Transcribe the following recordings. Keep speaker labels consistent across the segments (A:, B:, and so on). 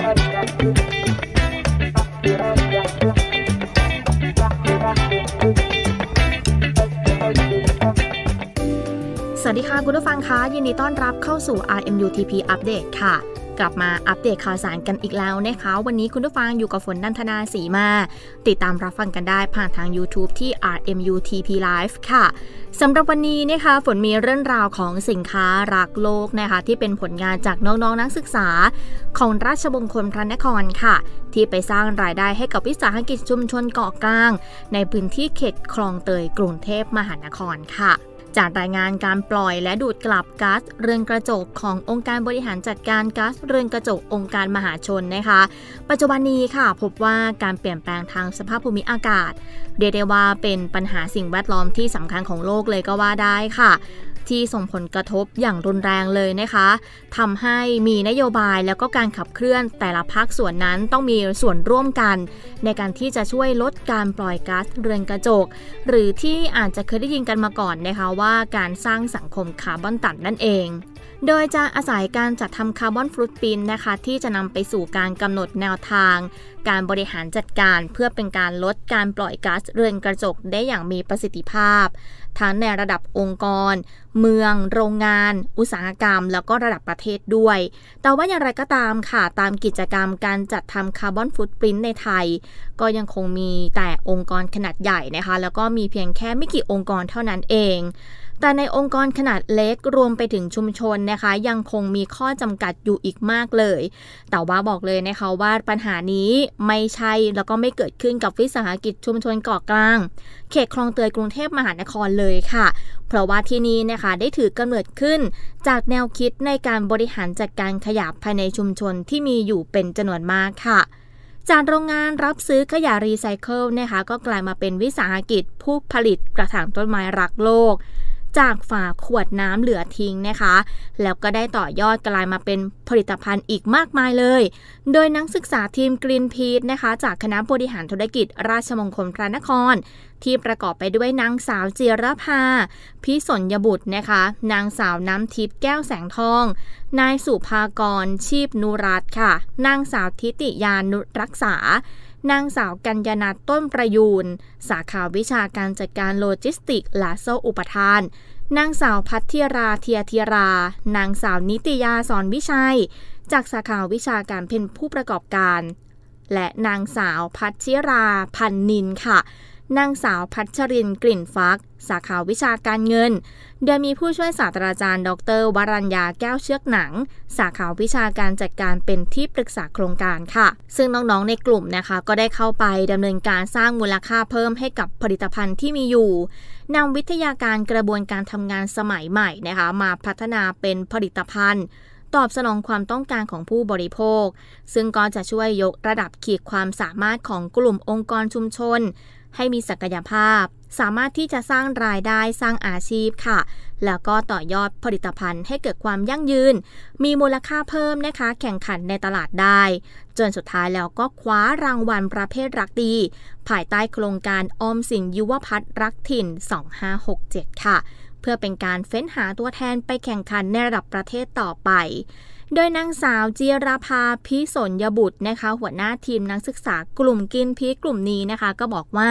A: สวัสดีค่ะ คุณผู้ฟังคะยินดีต้อนรับเข้าสู่ RMUTP Update ค่ะ กลับมาอัปเดตข่าวสารกันอีกแล้วนะคะ วันนี้คุณผู้ฟังอยู่กับฝนนันทนาสีมา ติดตามรับฟังกันได้ผ่านทาง YouTube ที่ RMUTP Live ค่ะสำหรับวันนี้นะคะฝนมีเรื่องราวของสินค้ารักโลกนะคะ ที่เป็นผลงานจากน้องๆนักศึกษา ของราชมงคลพระนครค่ะ ที่ไปสร้างรายได้ให้กับวิสาหกิจชุมชนเกาะกลาง ในพื้นที่เขตคลองเตยกรุงเทพมหานครค่ะ จากรายงานการปล่อยและดูดกลับก๊าซเรือนกระจกขององค์การบริหารจัดการก๊าซเรือนกระจกองค์การมหาชนนะคะ ปัจจุบันนี้ค่ะ พบว่าการเปลี่ยนแปลงทางสภาพภูมิอากาศ เรียกได้ว่าเป็นปัญหาสิ่งแวดล้อมที่สำคัญของโลกเลยก็ว่าได้ค่ะ ที่ส่งผลกระทบอย่างรุนแรงเลยนะคะทำให้มีนโยบายแล้วก็การขับเคลื่อนแต่ละภาคส่วนนั้นต้องมีส่วนร่วมกัน ในการที่จะช่วยลดการปล่อยก๊าซเรือนกระจก หรือที่อาจจะเคยได้ยินกันมาก่อนนะคะว่าการสร้างสังคมคาร์บอนต่ำนั่นเอง โดยจะอาศัยการจัดทำคาร์บอนฟรุตปินนะคะที่จะนำไปสู่การกำหนดแนวทาง การบริหารจัดการเพื่อเป็นการลดการปล่อยก๊าซเรือนกระจกได้อย่างมีประสิทธิภาพทั้งในระดับองค์กร เมือง โรงงาน อุตสาหกรรม แล้วก็ระดับประเทศด้วย แต่ว่าอย่างไรก็ตามค่ะ ตามกิจกรรมการจัดทำคาร์บอนฟุตปรินต์ในไทย ก็ยังคงมีแต่องค์กรขนาดใหญ่นะคะ แล้วก็มีเพียงแค่ไม่กี่องค์กรเท่านั้นเอง แต่ในองค์กรขนาดเล็กรวมไปถึงชุมชนนะคะ ยังคงมีข้อจำกัดอยู่อีกมากเลย แต่ว่าบอกเลยนะคะว่าปัญหานี้ไม่ใช่แล้วก็ไม่เกิดขึ้นกับวิสาหกิจชุมชนเกาะกลาง เขตคลองเตยกรุงเทพมหานครเลยค่ะ เพราะว่าที่นี่นะคะได้ถือกำเนิดขึ้น จากแนวคิดในการบริหารจัดการขยะภายในชุมชนที่มีอยู่เป็นจำนวนมากค่ะจากโรงงานรับซื้อขยะรีไซเคิลนะคะก็กลายมาเป็นวิสาหกิจผู้ผลิตกระถางต้นไม้รักโลก จากฝาขวดน้ำเหลือทิ้งนะคะ แล้วก็ได้ต่อยอดกลายมาเป็นผลิตภัณฑ์อีกมากมายเลย โดยนักศึกษาทีมกรีนพีทนะคะ จากคณะบริหารธุรกิจราชมงคลพระนคร ที่ประกอบไปด้วยนางสาวจิรภา พิสนยบุตรนะคะ นางสาวน้ำทิพย์แก้วแสงทอง นายสุภากรชีพนุรัตน์ค่ะ นางสาวทิติยานุรักษา นางสาวกัญญนาต้นประยูน สาขาวิชาการจัดการโลจิสติกและโซอุปทาน นางสาวพัทธิราเทียธิรา นางสาวนิติยาสอนวิชัย จากสาขาวิชาการเป็นผู้ประกอบการ และนางสาวพัชชิราพันนินค่ะ นางสาวพัชรินกลิ่นฟัก สาขาวิชาการเงิน โดยมีผู้ช่วยศาสตราจารย์ ดร วรัญญาแก้วเชือกหนัง สาขาวิชาการจัดการเป็นที่ปรึกษาโครงการค่ะ ซึ่งน้องๆในกลุ่มนะคะ ก็ได้เข้าไปดำเนินการสร้างมูลค่าเพิ่มให้กับผลิตภัณฑ์ที่มีอยู่นำวิทยาการกระบวนการทำงานสมัยใหม่นะคะ มาพัฒนาเป็นผลิตภัณฑ์ตอบสนองความต้องการของผู้บริโภค ซึ่งก็จะช่วยยกระดับขีดความสามารถของกลุ่มองค์กรชุมชน ให้มีศักยภาพ สามารถที่จะสร้างรายได้สร้างอาชีพค่ะ แล้วก็ต่อยอดผลิตภัณฑ์ให้เกิดความยั่งยืน มีมูลค่าเพิ่มนะคะ แข่งขันในตลาดได้ จนสุดท้ายแล้วก็คว้ารางวัลประเภทรักดี ภายใต้โครงการออมสินยุวพัฒน์รักถิ่น 2567 ค่ะ เพื่อเป็นการเฟ้นหาตัวแทนไปแข่งขันในระดับประเทศต่อไป โดยนางสาวจีราภาพิสนยบุตรนะคะ หัวหน้าทีมนักศึกษากลุ่มกินพีกลุ่มนี้นะคะ ก็บอกว่า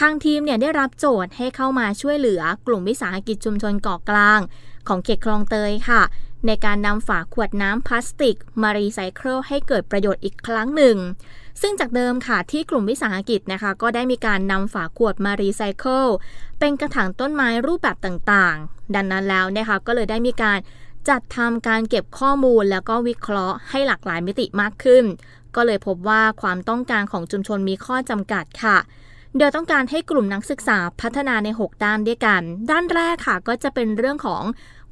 A: ทางทีมเนี่ยได้รับโจทย์ให้เข้ามาช่วยเหลือกลุ่มวิสาหกิจชุมชนเกาะกลาง ของเขตคลองเตยค่ะ ในการนำฝาขวดน้ำพลาสติก มารีไซเคิลให้เกิดประโยชน์อีกครั้งหนึ่ง ซึ่งจากเดิมค่ะที่กลุ่มวิสาหกิจนะคะ ก็ได้มีการนำฝาขวดมารีไซเคิลเป็นกระถางต้นไม้รูปแบบต่างๆ ดังนั้นแล้วนะคะก็เลยได้มีการ จัดทำการเก็บข้อมูลแล้วก็วิเคราะห์ให้หลากหลายมิติมากขึ้น ก็เลยพบว่าความต้องการของชุมชนมีข้อจำกัดค่ะโดยต้องการให้กลุ่มนักศึกษาพัฒนาใน 6 ด้านด้วยกัน ด้านแรกค่ะ ก็จะเป็นเรื่องของ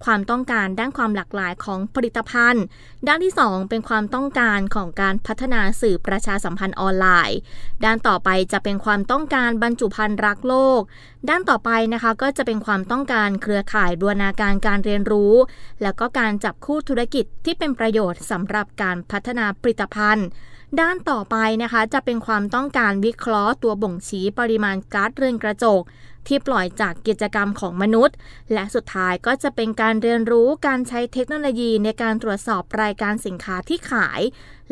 A: ความต้องการด้านความหลากหลายของผลิตภัณฑ์ ด้านที่ 2 เป็นความต้องการของการพัฒนาสื่อประชาสัมพันธ์ออนไลน์ ด้านต่อไปจะเป็นความต้องการบรรจุภัณฑ์รักโลก ด้านต่อไปนะคะก็จะเป็นความต้องการเครือข่ายบูรณาการการเรียนรู้ แล้วก็การจับคู่ธุรกิจที่เป็นประโยชน์สำหรับการพัฒนาผลิตภัณฑ์ ด้านต่อไปนะคะ จะเป็นความต้องการวิเคราะห์ตัวบ่งชี้ปริมาณก๊าซเรือนกระจก ที่ปล่อยจากกิจกรรมของมนุษย์ และสุดท้ายก็จะเป็นการเรียนรู้การใช้เทคโนโลยีในการตรวจสอบรายการสินค้าที่ขาย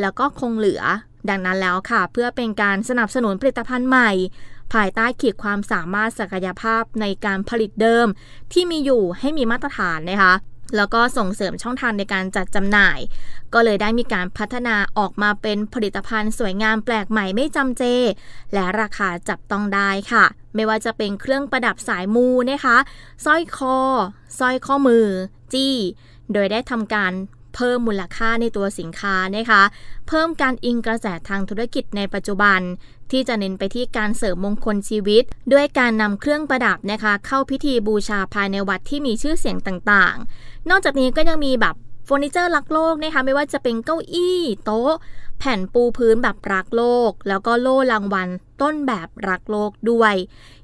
A: แล้วก็คงเหลือ ดังนั้นแล้วค่ะ เพื่อเป็นการสนับสนุนผลิตภัณฑ์ใหม่ ภายใต้ขีดความสามารถศักยภาพในการผลิตเดิม ที่มีอยู่ให้มีมาตรฐานนะคะ แล้วก็ส่งเสริมช่องทางในการจัดจำหน่าย ก็เลยได้มีการพัฒนาออกมาเป็นผลิตภัณฑ์สวยงามแปลกใหม่ไม่จำเจ และราคาจับต้องได้ค่ะ ไม่ว่าจะเป็นเครื่องประดับสายมูนะคะสร้อยคอสร้อยข้อมือ จี้ โดยได้ทำการเพิ่มมูลค่าในตัวสินค้านะคะ เพิ่มการอิงกระแสทางธุรกิจในปัจจุบัน ที่จะเน้นไปที่การเสริมมงคลชีวิต ด้วยการนำเครื่องประดับนะคะ เข้าพิธีบูชาภายในวัดที่มีชื่อเสียงต่างๆ นอกจากนี้ก็ยังมีแบบเฟอร์นิเจอร์รักโลกนะคะไม่ว่าจะเป็นเก้าอี้โต๊ะ แผ่นปูพื้นแบบรักโลก แล้วก็โล่รางวัล ต้นแบบรักโลกด้วย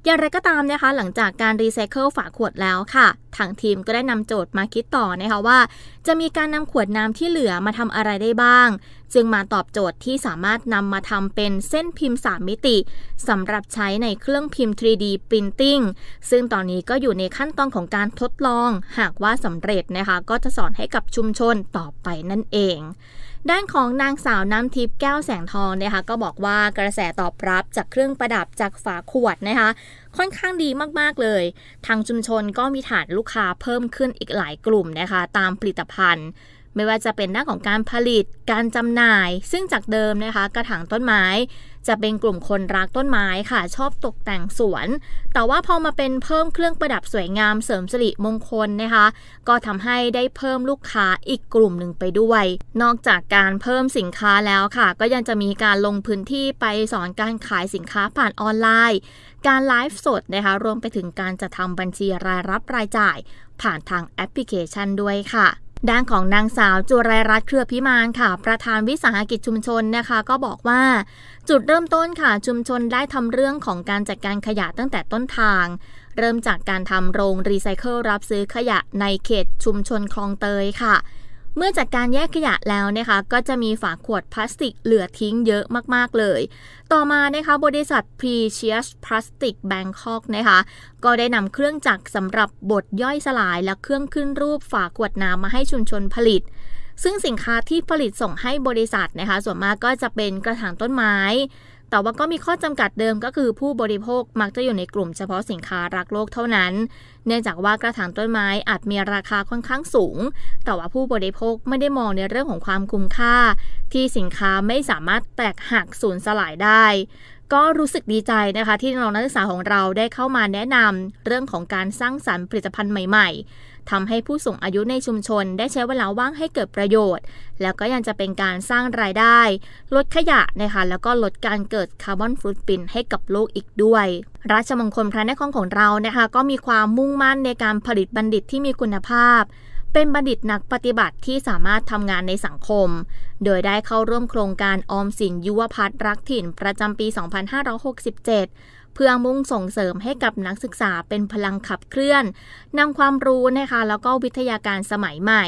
A: อย่างไรก็ตามนะคะ หลังจากการรีไซเคิลฝาขวดแล้วค่ะ ทางทีมก็ได้นำโจทย์มาคิดต่อนะคะว่า จะมีการนำขวดน้ำที่เหลือมาทำอะไรได้บ้าง จึงมาตอบโจทย์ที่สามารถนำมาทำเป็นเส้นพิมพ์ 3 มิติสำหรับใช้ในเครื่องพิมพ์ 3D Printing ซึ่งตอนนี้ก็อยู่ในขั้นตอนของการทดลอง หากว่าสำเร็จนะคะ ก็จะสอนให้กับชุมชนต่อไปนั่นเอง ด้านของนางสาวน้ำทิพย์แก้วแสงทองนะคะก็บอกว่ากระแสตอบรับจากเครื่องประดับจากฝาขวดนะคะ ค่อนข้างดีมากๆเลย ทางชุมชนก็มีฐานลูกค้าเพิ่มขึ้นอีกหลายกลุ่มนะคะ ตามผลิตภัณฑ์ ไม่ว่าจะเป็นด้านของการผลิต การจำหน่าย ซึ่งจากเดิมนะคะ กระถางต้นไม้ จะเป็นกลุ่มคนรักต้นไม้ค่ะ ชอบตกแต่งสวน แต่ว่าพอมาเป็นเพิ่มเครื่องประดับสวยงามเสริมสิริมงคลนะคะ ก็ทำให้ได้เพิ่มลูกค้าอีกกลุ่มหนึ่งไปด้วย นอกจากการเพิ่มสินค้าแล้วค่ะ ก็ยังจะมีการลงพื้นที่ไปสอนการขายสินค้าผ่านออนไลน์ การไลฟ์สดนะคะ รวมไปถึงการจะทำบัญชีรายรับรายจ่าย ผ่านทางแอปพลิเคชันด้วยค่ะ ด้านของนางสาวจุไรรัตน์เครือพิมานค่ะ ประธานวิสาหกิจชุมชนนะคะ ก็บอกว่าจุดเริ่มต้นค่ะชุมชนได้ทำเรื่องของการจัดการขยะตั้งแต่ต้นทาง เริ่มจากการทำโรงรีไซเคิลรับซื้อขยะในเขตชุมชนคลองเตยค่ะ เมื่อจัดการแยกขยะแล้วนะคะก็จะมีฝาขวดพลาสติกเหลือทิ้งเยอะมากๆเลย ต่อมานะคะบริษัท Precious Plastic Bangkok นะคะก็ได้นำเครื่องจักรสำหรับบดย่อยสลายและเครื่องขึ้นรูปฝาขวดน้ำมาให้ชุมชนผลิตซึ่งสินค้าที่ผลิตส่งให้บริษัทนะคะ ส่วนมากก็จะเป็นกระถางต้นไม้ แต่ว่าก็มีข้อจำกัดเดิมก็คือผู้บริโภคมักจะอยู่ในกลุ่มเฉพาะสินค้ารักโลกเท่านั้น เนื่องจากว่ากระถางต้นไม้อาจมีราคาค่อนข้างสูง แต่ว่าผู้บริโภคไม่ได้มองในเรื่องของความคุ้มค่า ที่สินค้าไม่สามารถแตกหักสูญสลายได้ก็รู้สึกดีใจนะคะที่น้องนักศึกษาของเราได้เข้ามาแนะนำเรื่องของการสร้างสรรค์ผลิตภัณฑ์ใหม่ ๆ ทำให้ผู้สูงอายุในชุมชนได้ใช้เวลาว่างให้เกิดประโยชน์ แล้วก็ยังจะเป็นการสร้างรายได้ ลดขยะนะคะแล้วก็ลดการเกิดคาร์บอนฟุตปรินให้กับโลกอีกด้วย ราชมงคลพระนครของเรานะคะก็มีความมุ่งมั่นในการผลิตบัณฑิตที่มีคุณภาพ เป็นบัณฑิตนักปฏิบัติที่สามารถทำงานในสังคม โดยได้เข้าร่วมโครงการออมสินยุวพัฒน์รักถิ่นประจำปี 2567 เพื่อมุ่งส่งเสริมให้กับนักศึกษาเป็นพลังขับเคลื่อนนำความรู้นะคะแล้วก็วิทยาการสมัยใหม่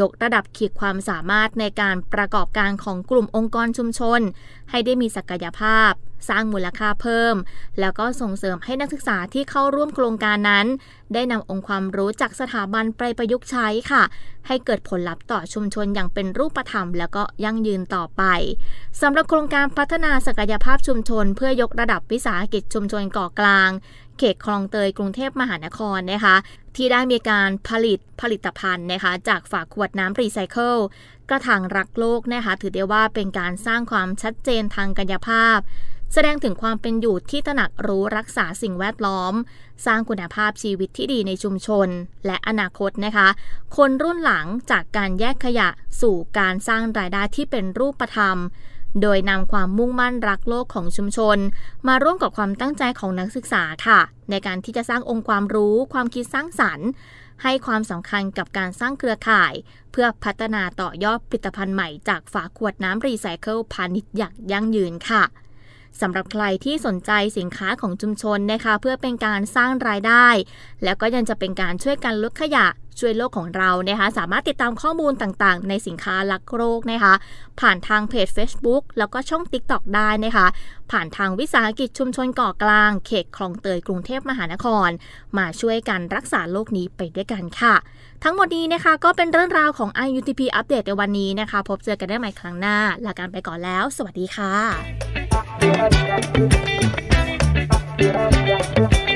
A: ยกระดับขีดความสามารถในการประกอบการของกลุ่มองค์กรชุมชน ให้ได้มีศักยภาพ สร้างมูลค่าเพิ่ม แล้วก็ส่งเสริมให้นักศึกษาที่เข้าร่วมโครงการนั้น ได้นำองค์ความรู้จากสถาบันไปประยุกต์ใช้ค่ะ ให้เกิดผลลัพธ์ต่อชุมชนอย่างเป็นรูปธรรม แล้วก็ยั่งยืนต่อไปสำหรับโครงการพัฒนาศักยภาพชุมชน เพื่อยกระดับวิสาหกิจชุมชนกาะกลาง เขตคลองเตยกรุงเทพมหานครนะคะที่ได้มีการผลิตผลิตภัณฑ์นะคะ จากฝาขวดน้ำรีไซเคิลกระถางรักโลกนะคะ ถือได้ว่าเป็นการสร้างความชัดเจนทางกายภาพ แสดงถึงความเป็นอยู่ที่ตระหนักรู้รักษาสิ่งแวดล้อม สร้างคุณภาพชีวิตที่ดีในชุมชน และอนาคตนะคะ คนรุ่นหลังจากการแยกขยะสู่การสร้างรายได้ที่เป็นรูปธรรม โดยนำความมุ่งมั่นรักโลกของชุมชน มาร่วมกับความตั้งใจของนักศึกษาค่ะ ในการที่จะสร้างองค์ความรู้ ความคิดสร้างสรรค์ ให้ความสำคัญกับการสร้างเครือข่าย เพื่อพัฒนาต่อยอดผลิตภัณฑ์ใหม่จากฝาขวดน้ำรีไซเคิลพาณิชย์อย่างยั่งยืนค่ะ สำหรับใครที่สนใจสินค้าของชุมชนนะคะเพื่อเป็นการสร้างรายได้ แล้วก็ยังจะเป็นการช่วยกันลดขยะช่วยโลกของเรานะคะสามารถติดตามข้อมูลต่างๆ ในสินค้ารักโรคนะคะผ่านทางเพจ Facebook แล้วก็ช่อง TikTok ได้นะคะผ่านทางวิสาหกิจชุมชนเกาะกลาง เขตคลองเตยกรุงเทพมหานคร มาช่วยกันรักษาโลกนี้ไปด้วยกันค่ะ ทั้งหมดนี้นะคะก็เป็นเรื่องราวของ IUTP อัปเดตในวันนี้นะคะ พบเจอกันได้ใหม่ครั้งหน้าลากันไปก่อนแล้ว สวัสดีค่ะ Yeah.